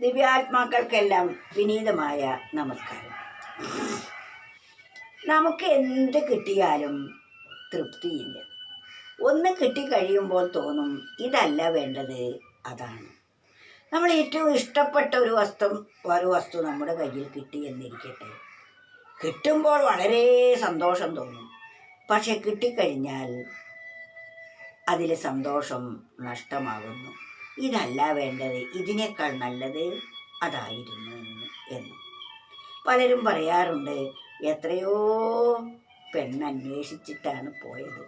ദിവ്യാത്മാക്കൾക്കെല്ലാം വിനീതമായ നമസ്കാരം. നമുക്ക് എന്ത് കിട്ടിയാലും തൃപ്തിയില്ല. ഒന്ന് കിട്ടിക്കഴിയുമ്പോൾ തോന്നും ഇതല്ല വേണ്ടത് അതാണ്. നമ്മൾ ഏറ്റവും ഇഷ്ടപ്പെട്ട ഒരു വസ്തു ഒരു വസ്തു നമ്മുടെ കയ്യിൽ കിട്ടി എന്നിരിക്കട്ടെ. കിട്ടുമ്പോൾ വളരെ സന്തോഷം തോന്നും. പക്ഷെ കിട്ടിക്കഴിഞ്ഞാൽ അതിലെ സന്തോഷം നഷ്ടമാകുന്നു. ഇതല്ല വേണ്ടത്. ഇതിനേക്കാൾ നല്ലത് അതായിരുന്നു എന്ന്. പലരും പറയാറുണ്ട് എത്രയോ പെണ്ണന്വേഷിച്ചിട്ടാണ് പോയത്.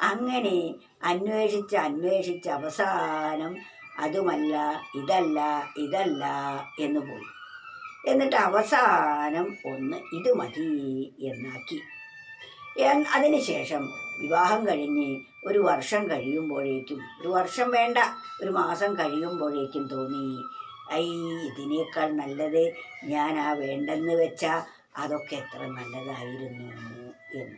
അങ്ങനെ അന്വേഷിച്ച് അന്വേഷിച്ച് അവസാനം അതുമല്ല ഇതല്ല ഇതല്ല എന്ന് പോയി. എന്നിട്ട് അവസാനം ഒന്ന് ഇത് മതി എന്നാക്കി. അതിനുശേഷം വിവാഹം കഴിഞ്ഞ് ഒരു വർഷം കഴിയുമ്പോഴേക്കും ഒരു വർഷം വേണ്ട ഒരു മാസം കഴിയുമ്പോഴേക്കും തോന്നി ഐ ഇതിനേക്കാൾ നല്ലത് ഞാൻ ആ വേണ്ടെന്ന് വെച്ചാൽ അതൊക്കെ എത്ര നല്ലതായിരുന്നു എന്ന്.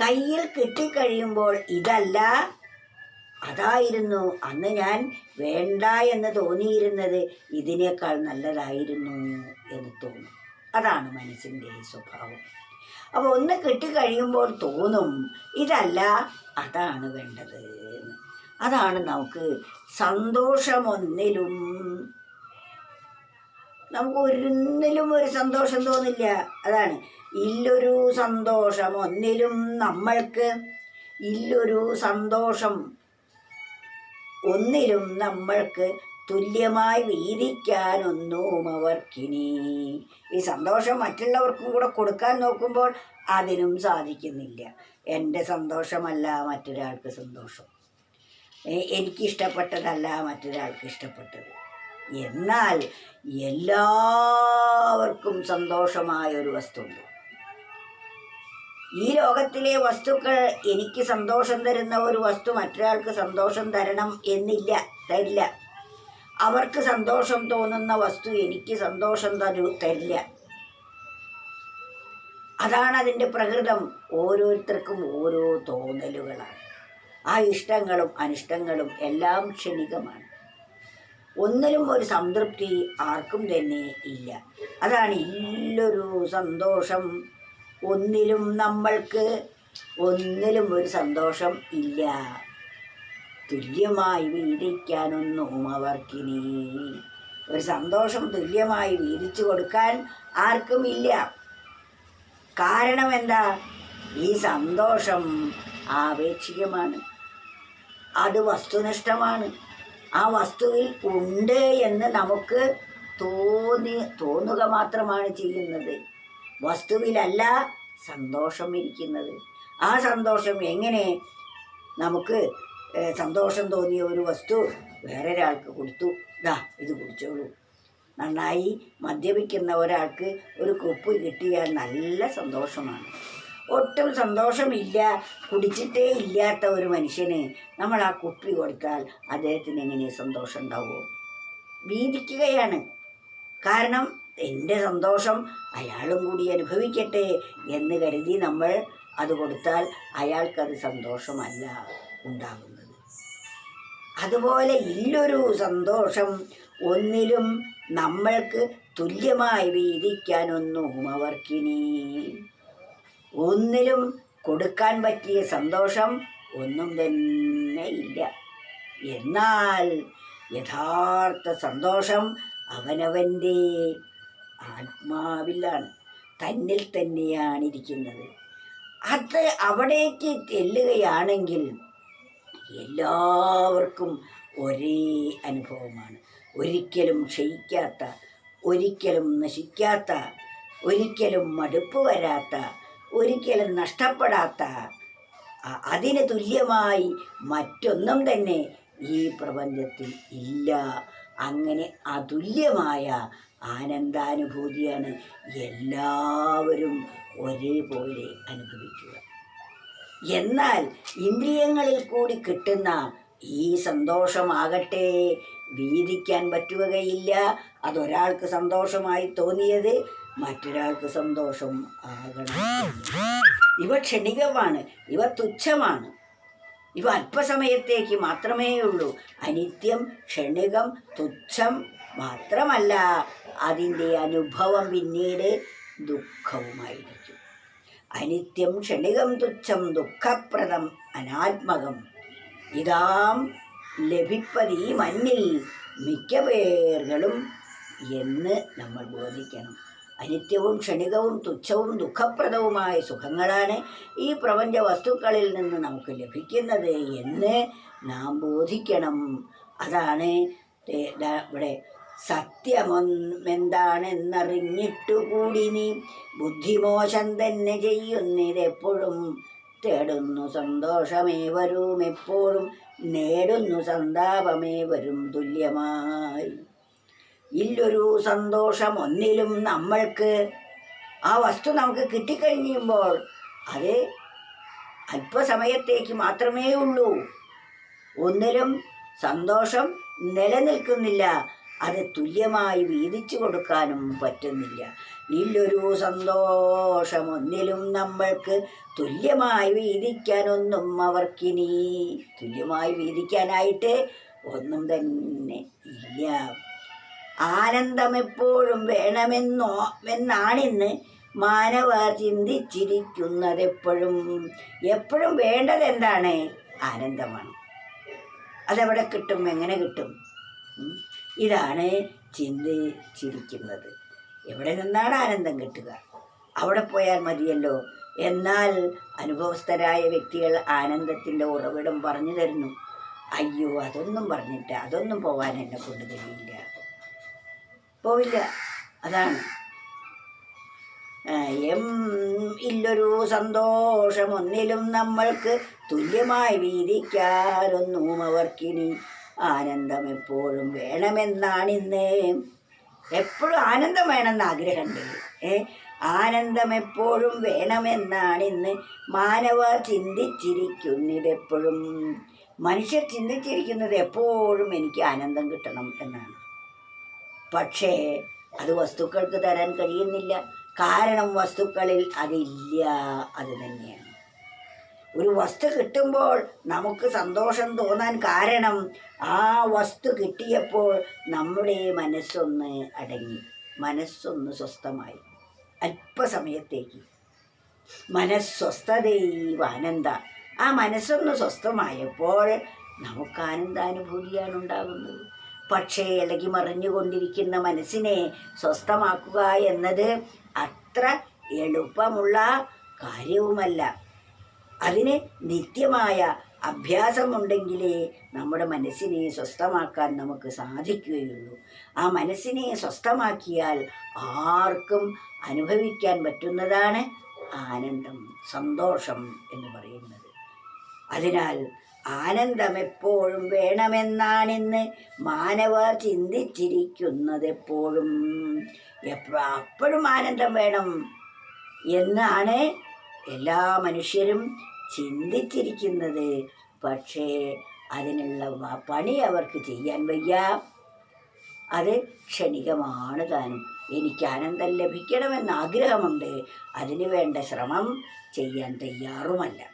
കയ്യിൽ കിട്ടിക്കഴിയുമ്പോൾ ഇതല്ല അതായിരുന്നു അന്ന് ഞാൻ വേണ്ട എന്ന് തോന്നിയിരുന്നത് ഇതിനേക്കാൾ നല്ലതായിരുന്നു എന്ന് തോന്നും. അതാണ് മനസ്സിന്റെ സ്വഭാവം. അപ്പോൾ ഒന്ന് കിട്ടിക്കഴിയുമ്പോൾ തോന്നും ഇതല്ല അതാണ് വേണ്ടത് അതാണ് നമുക്ക് സന്തോഷമൊന്നിലും നമുക്ക് ഒന്നിലും ഒരു സന്തോഷം തോന്നില്ല. അതാണ് ഇല്ലൊരു സന്തോഷം ഒന്നിലും നമ്മൾക്ക് ഇല്ലൊരു സന്തോഷം ഒന്നിലും നമ്മൾക്ക് തുല്യമായി വീതിക്കാനൊന്നും അവർക്കിനി ഈ സന്തോഷം മറ്റുള്ളവർക്കും കൂടെ കൊടുക്കാൻ നോക്കുമ്പോൾ അതിനും സാധിക്കുന്നില്ല. എന്റെ സന്തോഷമല്ല മറ്റൊരാൾക്ക് സന്തോഷം. എനിക്കിഷ്ടപ്പെട്ടതല്ല മറ്റൊരാൾക്ക് ഇഷ്ടപ്പെട്ടത്. എന്നാൽ എല്ലാവർക്കും സന്തോഷമായ ഒരു വസ്തുണ്ട്. ഈ ലോകത്തിലെ വസ്തുക്കൾ എനിക്ക് സന്തോഷം തരുന്ന ഒരു വസ്തു മറ്റൊരാൾക്ക് സന്തോഷം തരണം എന്നില്ല തരില്ല. അവർക്ക് സന്തോഷം തോന്നുന്ന വസ്തു എനിക്ക് സന്തോഷം തരൂ തരില്ല. അതാണ് അതിന്റെ പ്രകൃതം. ഓരോരുത്തർക്കും ഓരോ തോന്നലുകളാണ്. ആ ഇഷ്ടങ്ങളും അനിഷ്ടങ്ങളും എല്ലാം ക്ഷണികമാണ്. ഒന്നിലും ഒരു സംതൃപ്തി ആർക്കും തന്നെ ഇല്ല. അതാണ് ഇല്ലൊരു സന്തോഷം. ഒന്നിലും നമ്മൾക്ക് ഒന്നിലും ഒരു സന്തോഷം ഇല്ല. തുല്യമായി വീതിക്കാനൊന്നും അവർക്കിനി ഒരു സന്തോഷം തുല്യമായി വീതിച്ചു കൊടുക്കാൻ ആർക്കുമില്ല. കാരണം എന്താ ഈ സന്തോഷം ആപേക്ഷികമാണ്. അത് വസ്തുനിഷ്ഠമാണ്. ആ വസ്തുവിൽ ഉണ്ട് എന്ന് നമുക്ക് തോന്നി തോന്നുക മാത്രമാണ് ചെയ്യുന്നത്. വസ്തുവിലല്ല സന്തോഷം ഇരിക്കുന്നത്. ആ സന്തോഷം എങ്ങനെ നമുക്ക് സന്തോഷം തോന്നിയ ഒരു വസ്തു വേറെ ഒരാൾക്ക് കൊടുത്തു. ദാ ഇത് കുടിച്ചോളൂ. നന്നായി മദ്യപിക്കുന്ന ഒരാൾക്ക് ഒരു കുപ്പ് കിട്ടിയാൽ നല്ല സന്തോഷമാണ്. ഒട്ടും സന്തോഷമില്ല കുടിച്ചിട്ടേ ഇല്ലാത്ത ഒരു മനുഷ്യന് നമ്മൾ ആ കുപ്പി കൊടുത്താൽ അദ്ദേഹത്തിന് എങ്ങനെ സന്തോഷം ഉണ്ടാവുമോ? വീതിക്കുകയാണ്. കാരണം എന്റെ സന്തോഷം അയാളും കൂടി അനുഭവിക്കട്ടെ എന്ന് കരുതി നമ്മൾ അത് കൊടുത്താൽ അയാൾക്കത് സന്തോഷമല്ല ഉണ്ടാകുന്നത് അതുപോലെ ഇല്ലൊരു സന്തോഷം. ഒന്നിലും നമ്മൾക്ക് തുല്യമായി വീതിക്കാനൊന്നും അവർക്കിനി. ഒന്നിലും കൊടുക്കാൻ പറ്റിയ സന്തോഷം ഒന്നും തന്നെ ഇല്ല. എന്നാൽ യഥാർത്ഥ സന്തോഷം അവനവന്റെ ആത്മാവിലാണ്. തന്നിൽ തന്നെയാണിരിക്കുന്നത്. അത് അവിടേക്ക് ചെല്ലുകയാണെങ്കിൽ എല്ലാവർക്കും ഒരേ അനുഭവമാണ്. ഒരിക്കലും ക്ഷയിക്കാത്ത ഒരിക്കലും നശിക്കാത്ത ഒരിക്കലും മടുപ്പ് വരാത്ത ഒരിക്കലും നഷ്ടപ്പെടാത്ത അതിന് തുല്യമായി മറ്റൊന്നും തന്നെ ഈ പ്രപഞ്ചത്തിൽ ഇല്ല. അങ്ങനെ അതുല്യമായ ആനന്ദാനുഭൂതിയാണ് എല്ലാവരും ഒരേപോലെ അനുഭവിക്കുക. എന്നാൽ ഇന്ദ്രിയങ്ങളിൽ കൂടി കിട്ടുന്ന ഈ സന്തോഷമാകട്ടെ. വീതിക്കാൻ പറ്റുകയില്ല. അതൊരാൾക്ക് സന്തോഷമായി തോന്നിയത് മറ്റൊരാൾക്ക് സന്തോഷം ആകണം. ഇവ ക്ഷണികമാണ് ഇവ തുച്ഛമാണ്. ഇവ അല്പസമയത്തേക്ക് മാത്രമേ ഉള്ളൂ. അനിത്യം ക്ഷണികം തുച്ഛം മാത്രമല്ല അതിന്റെ അനുഭവം പിന്നീട് ദുഃഖവുമായിരിക്കും. അനിത്യം ക്ഷണികം തുച്ഛം ദുഃഖപ്രദം അനാത്മകം. ഇതാം ലഭിപ്പതീ മഞ്ഞിൽ മിക്ക പേരുകളും എന്ന് നമ്മൾ ബോധിക്കണം. അനിത്യവും ക്ഷണികവും തുച്ഛവും ദുഃഖപ്രദവുമായ സുഖങ്ങളാണ് ഈ പ്രപഞ്ച വസ്തുക്കളിൽ നിന്ന് നമുക്ക് ലഭിക്കുന്നത് എന്ന് നാം ബോധിക്കണം. അതാണ് ഇവിടെ സത്യമൊന്നെന്താണെന്നറിഞ്ഞിട്ടുകൂടി നീ. ബുദ്ധിമോശം തന്നെ ചെയ്യുന്നിതെപ്പോഴും തേടുന്നു സന്തോഷമേ വരും എപ്പോഴും നേടുന്നു സന്താപമേ വരും തുല്യമായി. ഇല്ലൊരു സന്തോഷം ഒന്നിലും നമ്മൾക്ക് ആ വസ്തു നമുക്ക് കിട്ടിക്കഴിയുമ്പോൾ അത് അല്പസമയത്തേക്ക് മാത്രമേ ഉള്ളൂ. ഒന്നിലും സന്തോഷം നിലനിൽക്കുന്നില്ല. അത് തുല്യമായി വീതിച്ചു കൊടുക്കാനും പറ്റുന്നില്ല. ഇല്ലൊരു സന്തോഷമൊന്നിലും നമ്മൾക്ക് തുല്യമായി വീതിക്കാനൊന്നും അവർക്കിനി തുല്യമായി വീതിക്കാനായിട്ട് ഒന്നും തന്നെ ഇല്ല. ആനന്ദം എപ്പോഴും വേണമെന്നോ എന്നാണിന്ന് മാനവർ ചിന്തിച്ചിരിക്കുന്നത് എപ്പോഴും എപ്പോഴും വേണ്ടത് എന്താണ്? ആനന്ദമാണ്. അതെവിടെ കിട്ടും? എങ്ങനെ കിട്ടും? ഉം. ചിന്തി ചിരിക്കുന്നത്. എവിടെ നിന്നാണ് ആനന്ദം കിട്ടുക? അവിടെ പോയാൽ മതിയല്ലോ. എന്നാൽ അനുഭവസ്ഥരായ വ്യക്തികൾ ആനന്ദത്തിന്റെ ഉറവിടം പറഞ്ഞു തരുന്നു. അയ്യോ അതൊന്നും പറഞ്ഞിട്ട് അതൊന്നും പോവാൻ എന്നെ കൊണ്ട് കഴിയില്ല. പോവില്ല. അതാണ്. എം ഇല്ലൊരു സന്തോഷം. ഒന്നിലും നമ്മൾക്ക് തുല്യമായി വീതിക്കാരൊന്നും അവർക്കിനി ആനന്ദം എപ്പോഴും വേണമെന്നാണിന്ന്. എപ്പോഴും ആനന്ദം വേണമെന്ന് ആഗ്രഹമുണ്ട് ഏ ആനന്ദം എപ്പോഴും വേണമെന്നാണിന്ന് ചിന്തിച്ചിരിക്കുന്നത് എപ്പോഴും. മനുഷ്യർ ചിന്തിച്ചിരിക്കുന്നത് എപ്പോഴും എനിക്ക് ആനന്ദം കിട്ടണം എന്നാണ്. പക്ഷേ അത് വസ്തുക്കൾക്ക് തരാൻ കഴിയുന്നില്ല. കാരണം വസ്തുക്കളിൽ അതില്ല അത് തന്നെയാണ്. ഒരു വസ്തു കിട്ടുമ്പോൾ നമുക്ക് സന്തോഷം തോന്നാൻ കാരണം ആ വസ്തു കിട്ടിയപ്പോൾ നമ്മുടെ മനസ്സൊന്ന് അടങ്ങി മനസ്സൊന്ന് സ്വസ്ഥമായി. അല്പസമയത്തേക്ക്. മനസ്വസ്ഥതൈവ ആനന്ദ. ആ മനസ്സൊന്ന് സ്വസ്ഥമായപ്പോൾ നമുക്ക് ആനന്ദാനുഭൂതിയാണ് ഉണ്ടാകുന്നത്. പക്ഷേ ഇളകി മറിഞ്ഞുകൊണ്ടിരിക്കുന്ന മനസ്സിനെ സ്വസ്ഥമാക്കുക എന്നത് അത്ര എളുപ്പമുള്ള കാര്യവുമല്ല. അതിന് നിത്യമായ അഭ്യാസമുണ്ടെങ്കിലേ നമ്മുടെ മനസ്സിനെ സ്വസ്ഥമാക്കാൻ നമുക്ക് സാധിക്കുകയുള്ളൂ. ആ മനസ്സിനെ സ്വസ്ഥമാക്കിയാൽ ആർക്കും അനുഭവിക്കാൻ പറ്റുന്നതാണ് ആനന്ദം സന്തോഷം എന്ന് പറയുന്നത്. അതിനാൽ ആനന്ദം എപ്പോഴും വേണമെന്നാണിന്ന് മാനവർ ചിന്തിച്ചിരിക്കുന്നത് എപ്പോഴും എപ്പോഴും ആനന്ദം വേണം എന്നാണ് എല്ലാ മനുഷ്യരും ചിന്തിച്ചിരിക്കുന്നത്. പക്ഷേ അതിനുള്ള പണി അവർക്ക് ചെയ്യാൻ വയ്യ. അത് ക്ഷണികമാണ് താനും. എനിക്ക് ആനന്ദം ലഭിക്കണമെന്ന് ആഗ്രഹമുണ്ട്. അതിനു വേണ്ട ശ്രമം ചെയ്യാൻ തയ്യാറുമല്ല.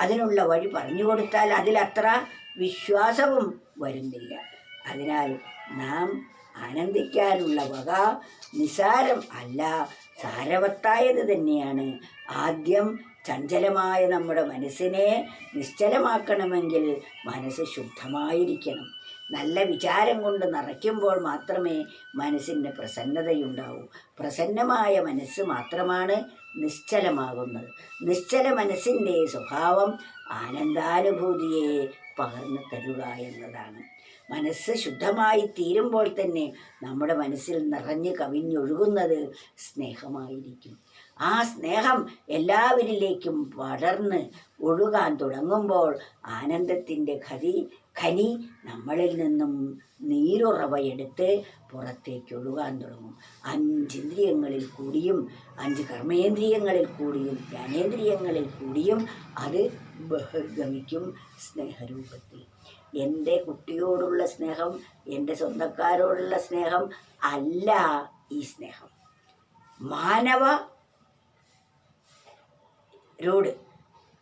അതിനുള്ള വഴി പറഞ്ഞു കൊടുത്താൽ അതിലത്ര വിശ്വാസവും വരുന്നില്ല. അതിനാൽ നാം ആനന്ദിക്കാനുള്ള വക നിസാരം അല്ല. സാരവത്തായത് തന്നെയാണ്. ആദ്യം ചഞ്ചലമായ നമ്മുടെ മനസ്സിനെ നിശ്ചലമാക്കണമെങ്കിൽ മനസ്സ് ശുദ്ധമായിരിക്കണം. നല്ല വിചാരം കൊണ്ട് നിറയ്ക്കുമ്പോൾ മാത്രമേ മനസ്സിന്റെ പ്രസന്നതയുണ്ടാവൂ. പ്രസന്നമായ മനസ്സ് മാത്രമാണ് നിശ്ചലമാകുന്നത്. നിശ്ചല മനസ്സിന്റെ സ്വഭാവം ആനന്ദാനുഭൂതിയെ പകർന്നു തരുക എന്നതാണ്. മനസ്സ് ശുദ്ധമായി തീരുമ്പോൾ തന്നെ നമ്മുടെ മനസ്സിൽ നിറഞ്ഞു കവിഞ്ഞൊഴുകുന്നത് സ്നേഹമായിരിക്കും. ആ സ്നേഹം എല്ലാവരിലേക്കും പടർന്ന് ഒഴുകാൻ തുടങ്ങുമ്പോൾ ആനന്ദത്തിന്റെ ഖതി ഖനി നമ്മളിൽ നിന്നും നീരുറവയെടുത്ത് പുറത്തേക്ക് ഒഴുകാൻ തുടങ്ങും. അഞ്ചിന്ദ്രിയങ്ങളിൽ കൂടിയും അഞ്ച് കർമ്മേന്ദ്രിയങ്ങളിൽ കൂടിയും ജ്ഞാനേന്ദ്രിയങ്ങളിൽ കൂടിയും അത് ബഹിർഗമിക്കും സ്നേഹരൂപത്തിൽ. എന്റെ കുട്ടിയോടുള്ള സ്നേഹം എന്റെ സ്വന്തക്കാരോടുള്ള സ്നേഹം അല്ല ഈ സ്നേഹം. മാനവ രോട്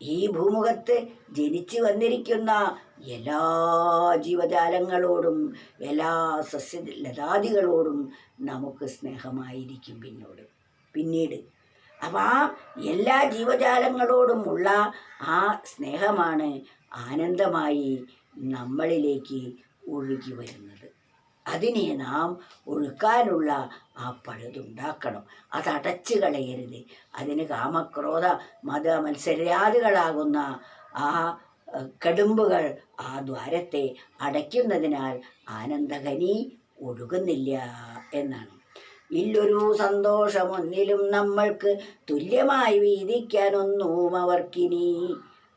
ഈ ഭൂമുഖത്ത് ജനിച്ചു വന്നിരിക്കുന്ന എല്ലാ ജീവജാലങ്ങളോടും എല്ലാ സസ്യ ലതാദികളോടും നമുക്ക് സ്നേഹമായിരിക്കും പിന്നോട്. പിന്നീട് അപ്പം ആ എല്ലാ ജീവജാലങ്ങളോടുമുള്ള ആ സ്നേഹമാണ് ആനന്ദമായി നമ്മളിലേക്ക് ഒഴുകി വരുന്നത്. അതിനെ നാം ഒഴുക്കാനുള്ള ആ പഴുതുണ്ടാക്കണം. അത് അടച്ചു കളയരുത് അതിന് കാമക്രോധ മത മത്സരാദികളാകുന്ന ആ കടുമ്പുകൾ ആ ദ്വാരത്തെ അടയ്ക്കുന്നതിനാൽ ആനന്ദകനി ഒഴുകുന്നില്ല എന്നാണ്. ഇല്ലൊരു സന്തോഷമൊന്നിലും നമ്മൾക്ക് തുല്യമായി വീതിക്കാനൊന്നും അവർക്കിനി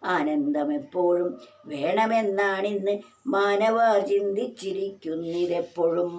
ആനന്ദം എപ്പോഴും വേണമെന്നാണിന്ന് മാനവ ചിന്തിച്ചിരിക്കുന്നിതെപ്പോഴും.